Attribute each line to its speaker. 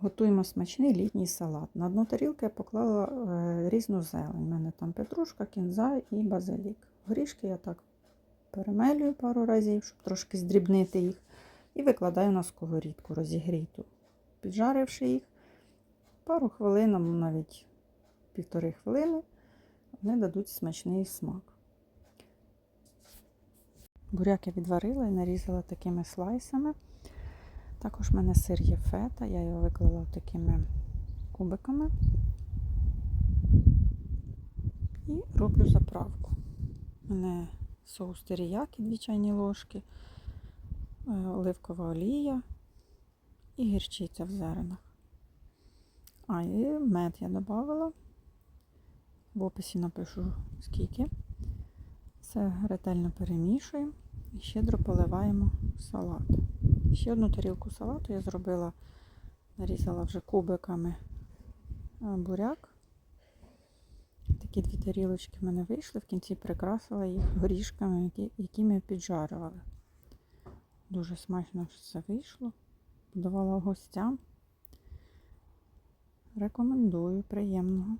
Speaker 1: Готуємо смачний літній салат. На дно тарілки я поклала е, різну зелень. У мене там петрушка, кінза і базилік. Горішки я так перемелюю пару разів, щоб трошки здрібнити їх. І викладаю на сковорідку розігріту. Піджаривши їх, пару хвилин, навіть півтори хвилини, вони дадуть смачний смак. Буряк я відварила і нарізала такими слайсами. Також в мене сир є фета, я його виклала такими кубиками і роблю заправку. У мене соус теріякі, 2 чайні ложки, е, оливкова олія і гірчиця в зернах. А, і мед я додавала. В описі напишу скільки. Все ретельно перемішуємо і щедро поливаємо салат. Ще одну тарілку салату я зробила, нарізала вже кубиками буряк. Такі дві тарілочки в мене вийшли, в кінці прикрасила їх горішками, які, які ми піджарювали. Дуже смачно все вийшло. Подавала гостям. Рекомендую, приємного.